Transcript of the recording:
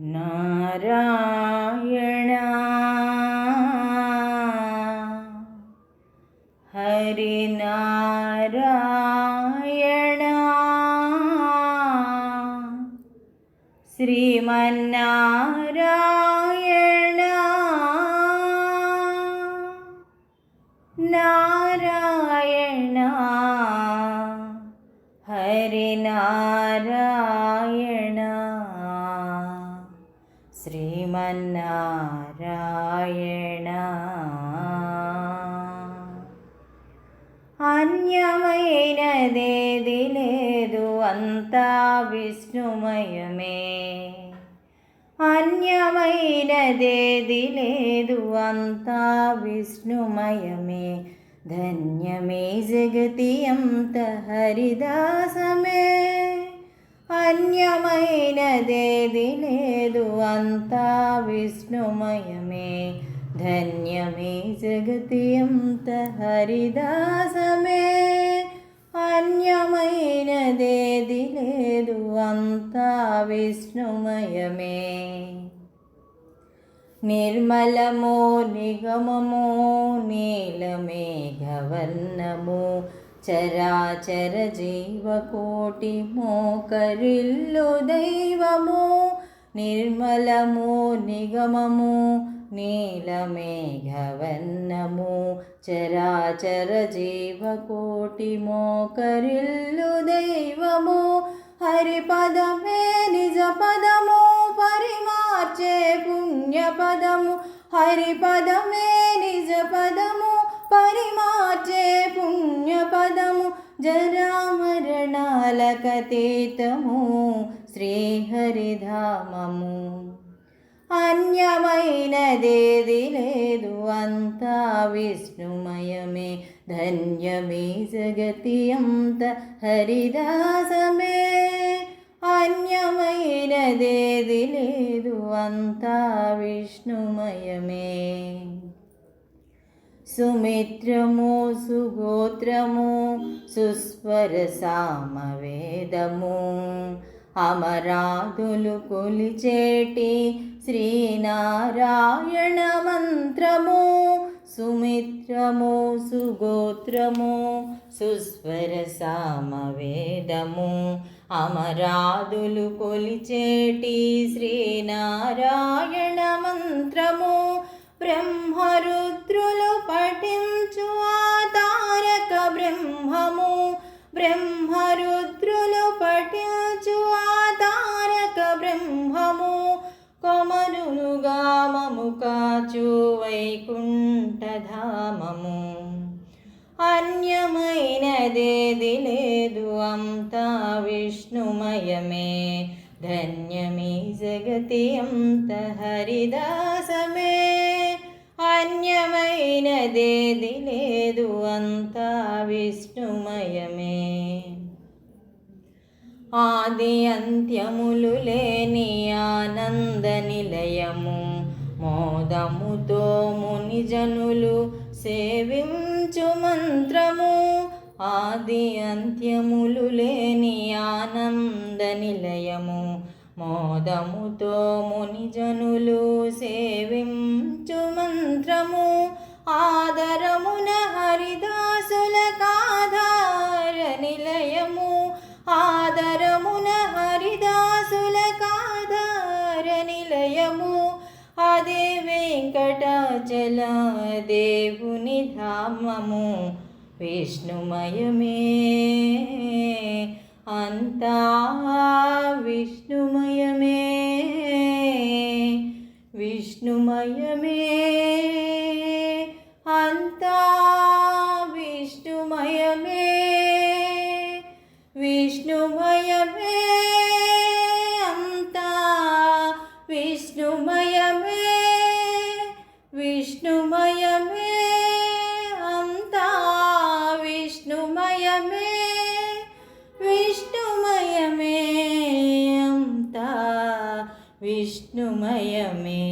നാരായണ. ഹരിനാരായണ ശ്രീമന്നാരായണ. നാരായണ. ഹരിനാരായണ శ్రీమన్నారాయణ అన్యమైనదేది లేదు అంతా విష్ణుమయమే అన్యమైనదేది లేదు అంతా విష్ణుమయమే ధన్యమే జగతి అంత హరిదాసమే అన్యమైనదేది లేదు అంతా విష్ణుమయమే ధన్యమే జగతి అంత హరిదాసమే అన్యమైనదేది లేదు అంతా విష్ణుమయమే నిర్మలమో నిగమమో నీలమే నీలమేఘవర్ణము చరాచర జీవకోటి మోకరిల్లు దైవము నిర్మలము నిగమము నీలమేఘవన్నము చరాచర జీవకోటి మోకరిల్లు దైవము హరిపదమే నిజ పదము పరిమార్చే పుణ్యపదము. హరిపదమే నిజ పదము పరిమా పుణ్యపదము జరామరణాలకతీతము శ్రీహరిధామము. అన్యమైనదేది లేదు అంతా విష్ణుమయమే. ధన్యమే జగతి అంత హరిదాసమే అన్యమైనదేది లేదు అంతా విష్ణుమయమే. సుమిత్రము సుగోత్రము సుస్వర సామవేదము అమరాధులు కొలిచేటి శ్రీనారాయణ మంత్రము. సుమిత్రము సుగోత్రము సుస్వర సామవేదము అమరాధులు కొలిచేటి శ్రీనారాయణ మంత్రము. బ్రహ్మ బ్రహ్మరుద్రులు పఠించు ఆధారక బ్రహ్మము. కొమరులుగా మము కాచు వైకుంఠధామము. అన్యమైనదేది లేదు అంతా విష్ణుమయమే. ధన్యమే జగతి అంత హరిదాసమే. అన్యమైనదేది లేదు అంతా విష్ణుమయమే. ఆది అంత్యములు లేని ఆనంద నిలయము మోదముతో మునిజనులు సేవించు మంత్రము. ఆది అంత్యములు లేని ఆనంద నిలయము మోదముతో మునిజనులు సేవించు మంత్రము. ఆదరమున హరిదాసుల కాధార వెంకటాచల దేవుని ధామము విష్ణుమయమే. అంతా విష్ణుమయమే. విష్ణుమయమే. വിഷ്ണുമയമേ.